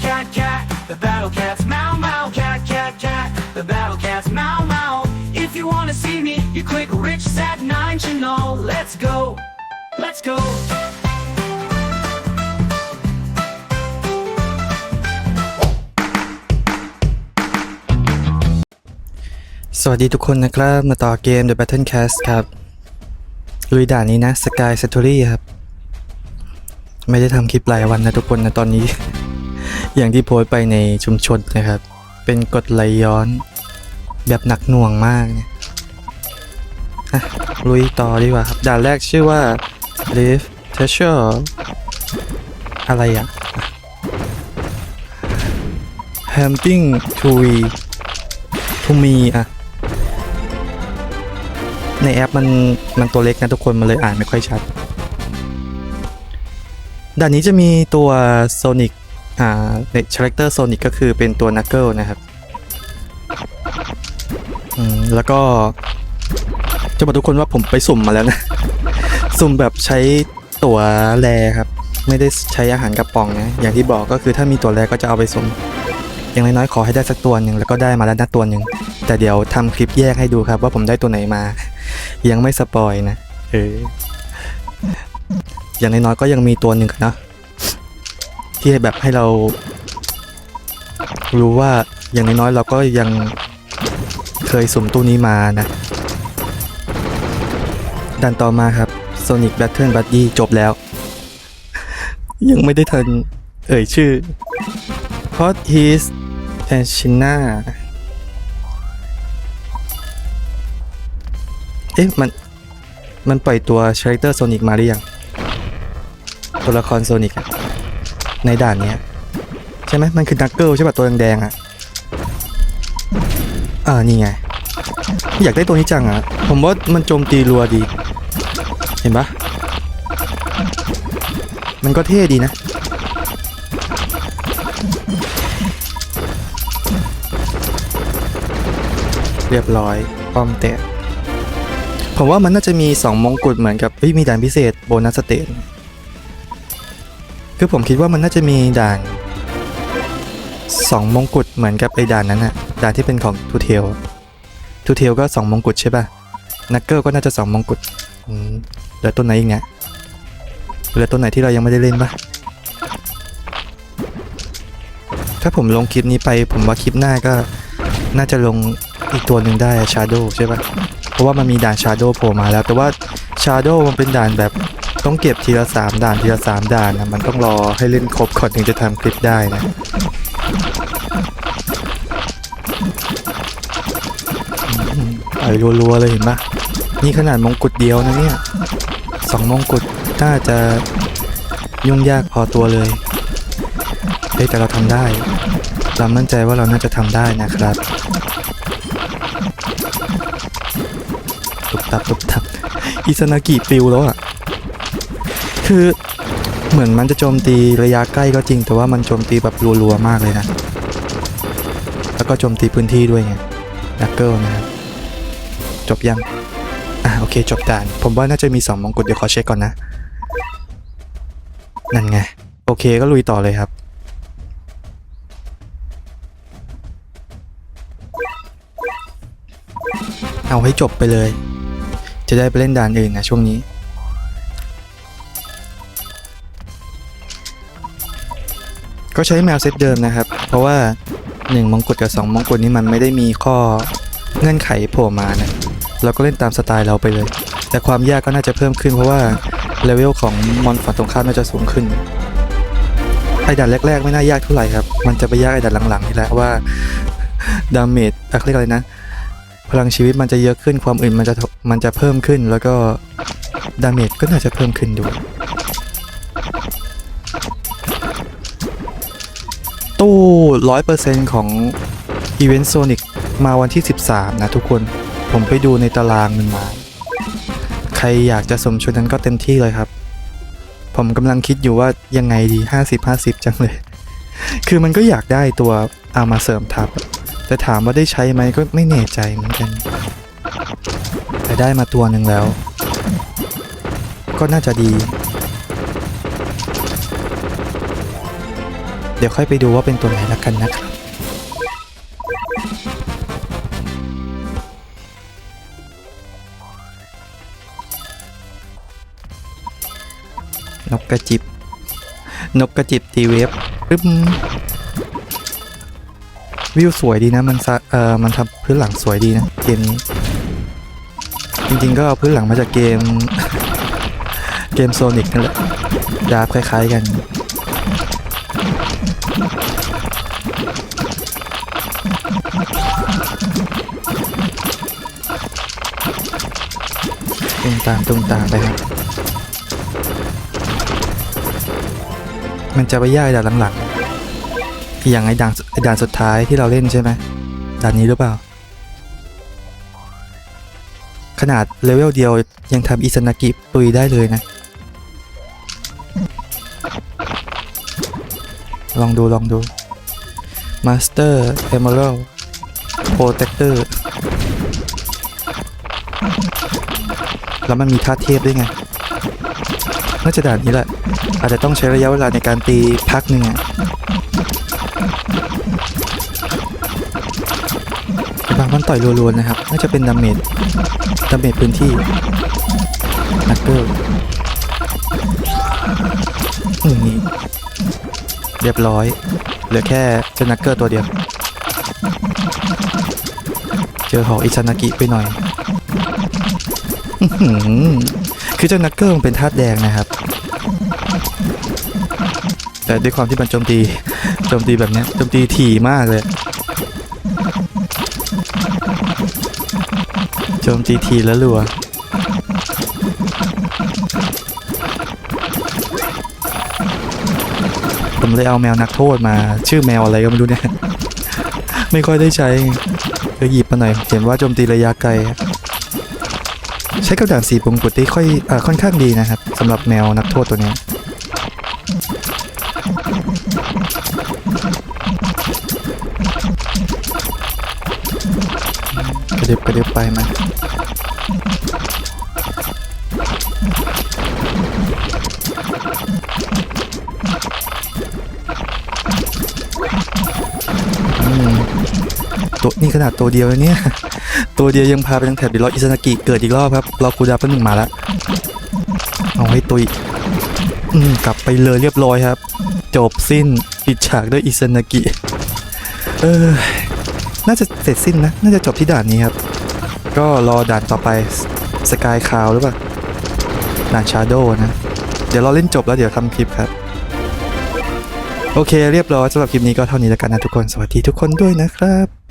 cat, cat, cat. The battle cats meow, meow, cat, cat, cat. The battle cats meow, meow. If you wanna see me, you click Rich Sat 9 channel. Let's go. Let's go. สวัสดีทุกคนนะครับ มาต่อเกม The Battle Cast ครับ ลุยด่านนี้นะ Sky s a t o r y ครับ ไม่ได้ทำคลิปหลายวันนะทุกคนนะตอนนี้ อย่างที่โพสต์ไปในชุมชนนะครับ เป็นกดไหลย้อน แบบหนักหน่วงมากเลยอะลุยต่อดีกว่าครับ ด่านแรกชื่อว่า Live Treasure อะไรอะ Camping to we to me อะในแอปมันมันตัวเล็กนะทุกคนมันเลยอ่านไม่ค่อยชัดด่านนี้จะมีตัวโซนิก อ่าในคาแรคเตอร์โซนิกก็คือเป็นตัวนักเกิลนะครับอืมแล้วก็จะบอกทุกคนว่าผมไปสุ่มมาแล้วนะ สุ่มแบบใช้ตั๋วแรครับ ไม่ได้ใช้อาหารกระป๋องนะ อย่างที่บอกก็คือถ้ามีตั๋วแรก็จะเอาไปสุ่มอย่างน้อยๆขอให้ได้สักตัวหนึ่งแล้วก็ได้มาแล้วนะตัวหนึ่งแต่เดี๋ยวทำคลิปแยกให้ดูครับ ว่าผมได้ตัวไหนมา ยังไม่สปอยนะเอออย่างน้อยๆก็ยังมีตัวหนึ่งนะ ที่แบบให้เรา รู้ว่าอย่างน้อยๆเราก็ยังเคยสุ่มตู้นี้มานะดันต่อมาครับ Sonic Battle Buddy จบแล้ว ยังไม่ได้ทันเอ่ยชื่อ Hot His แอนชิน่าเอ๊ะ มัน มันปล่อยตัวชารคเตอร์โซนิกมาหรือยัง ตัวละครโซนิกอะ ในด่านนี้ใช่ไหมมันคือดักเกิลใช่ป่ะตัวแดงๆอะอ่านี่ไง อยากได้ตัวนี้จังอะ ผมว่ามันโจมตีรัวดี เห็นปะมันก็เท่ดีนะ เรียบร้อยป้อมแตกผมว่ามันน่าจะมี 2 มงกุฎเหมือนกับเฮ้ยมีด่านพิเศษโบนัสสเตน คือผมคิดว่ามันน่าจะมีด่าน2มงกุฎเหมือนกับไอ้ด่านนั้นอะด่านที่เป็นของทูเทลทูเทลก็2มงกุฎใช่ป่ะนักเกิลก็น่าจะ2มงกุฎเหลือตัวไหนอีกเนี่ยเหลือตัวไหนที่เรายังไม่ได้เล่นปะถ้าผมลงคลิปนี้ไป ผมว่าคลิปหน้าก็น่าจะลงอีกตัวหนึ่งได้ชาโดใช่ปะเพราะว่ามันมีด่านชาโดโผล่มาแล้ว แต่ว่าชาโดมันเป็นด่านแบบ ต้องเก็บทีละสามด่านทีละสามด่านนะมันต้องรอให้เล่นครบก่อนถึงจะทำคลิปได้นะอืมไปรัวๆเลยเห็นปะนี่ขนาดมงกุฎเดียวนะเนี่ยสองมงกุฎน่าจะยุ่งยากพอตัวเลยเฮ้แต่เราทำได้เรามั่นใจว่าเราน่าจะทำได้นะครับตุบตับตุบตับอิซานากิปิวแล้วอะ คือเหมือนมันจะโจมตีระยะใกล้ก็จริง แต่ว่ามันโจมตีแบบรัวๆมากเลยนะ แล้วก็โจมตีพื้นที่ด้วยไงดักเกิลนะครับจบยัง อะโอเคจบด่าน ผมว่าน่าจะมี2มงกุฎเดี๋ยวขอเช็คก่อนนะ นั่นไง โอเคก็ลุยต่อเลยครับ เอาให้จบไปเลย จะได้ไปเล่นด่านอื่นนะช่วงนี้ ก็ใช้แมวเซตเดิมนะครับ เพราะว่า1มงกุฎกับ2มงกุฎนี้มันไม่ได้มีข้อเงื่อนไขโผล่มานะเราก็เล่นตามสไตล์เราไปเลย แต่ความยากก็น่าจะเพิ่มขึ้นเพราะว่าเลเวลของมอนฝั่งตรงข้ามน่าจะสูงขึ้นไอ้ด่านแรก ๆ ไม่น่ายากเท่าไหร่ครับ มันจะไปยากไอ้ด่านหลังๆนี่แหละว่าดาเมจอะไรกอะไรนะ พลังชีวิตมันจะเยอะขึ้นความอื่นมันจะมันจะเพิ่มขึ้นแล้วก็ดาเมจก็น่าจะเพิ่มขึ้นด้วย ตู้ร้อยเปอร์เซ็นต์ของ Event Sonic มาวันที่ 13 นะทุกคนผมไปดูในตารางมันมา ใครอยากจะสมชุดนั้นก็เต็มที่เลยครับ ผมกำลังคิดอยู่ว่ายังไงดี 50-50 จังเลย คือมันก็อยากได้ตัวเอามาเสริมทับ แต่ถามว่าได้ใช้ไหมก็ไม่แน่ใจเหมือนกัน แต่ได้มาตัวหนึ่งแล้ว ก็น่าจะดี ดี๋ยวค่อยไปดูว่าเป็นตัวไหนละกันนะครับนกกระจิบ นกกระจิบตีเวฟปึ๊บวิวสวยดีนะ มันเอ่อมันทำพื้นหลังสวยดีนะเกมนี้ จริงๆก็เอาพื้นหลังมาจากเกม เกมโซนิกนั่นแหละดาบคล้ายๆกัน ตุ้มตามตุ้มตามไปครับ มันจะไปยากด่านหลังๆอย่างไอ้ด่านไอ้ด่านสุดท้ายที่เราเล่นใช่ไหมด่านนี้หรือเปล่า ขนาดเลเวลเดียวยังทำอิซานากิตุยได้เลยนะ ลองดูลองดู Master Emerald Protector แล้วมันมีท่าเทพด้วยไงน่าจะด่านนี้แหละ อาจจะต้องใช้ระยะเวลาในการตีพักหนึ่งอะบางมันต่อยรัวๆนะครับ น่าจะเป็นดาเมจดาเมจพื้นที่นักเกิลอืมนี่เรียบร้อย เหลือแค่เจ้านักเกิลตัวเดียว เจอหอกอิซานากิไปหน่อย คือเจ้านักเกิลมันเป็นธาตุแดงนะครับ แต่ด้วยความที่มันโจมตีโจมตีแบบนี้โจมตีถี่มากเลยโจมตีทีแล้วรัวผมเลยเอาแมวนักโทษมา ชื่อแมวอะไรก็ไม่รู้เนี่ย ไม่ค่อยได้ใช้เลยหยิบมาหน่อย เห็นว่าโจมตีระยะไกล ใช้กับด่านสีปงกุฎที่ค่อยอค่อนข้างดีนะครับสำหรับแมวนักโทษตัวนี้กระเด็บกระเด็บไปมา ตัวนี่ขนาดตัวเดียวแล้วเนี่ย ตัวเดียวยังพาไปทั้งแถบดีรออิซานากิเกิดอีกรอบครับรอคูดาเป็นหนึ่งมาแล้วเอาให้ตุยอืมกลับไปเลยเรียบร้อยครับ จบสิ้นปิดฉากด้วยอิซานากิเออน่าจะเสร็จสิ้นนะ น่าจะจบที่ด่านนี้ครับ ก็รอด่านต่อไปสกายคาวหรือเปล่าด่านชาร์โดนะ เดี๋ยวเราเล่นจบแล้วเดี๋ยวทำคลิปครับ โอเคเรียบร้อยสำหรับคลิปนี้ก็เท่านี้แล้วกันนะทุกคน สวัสดีทุกคนด้วยนะครับ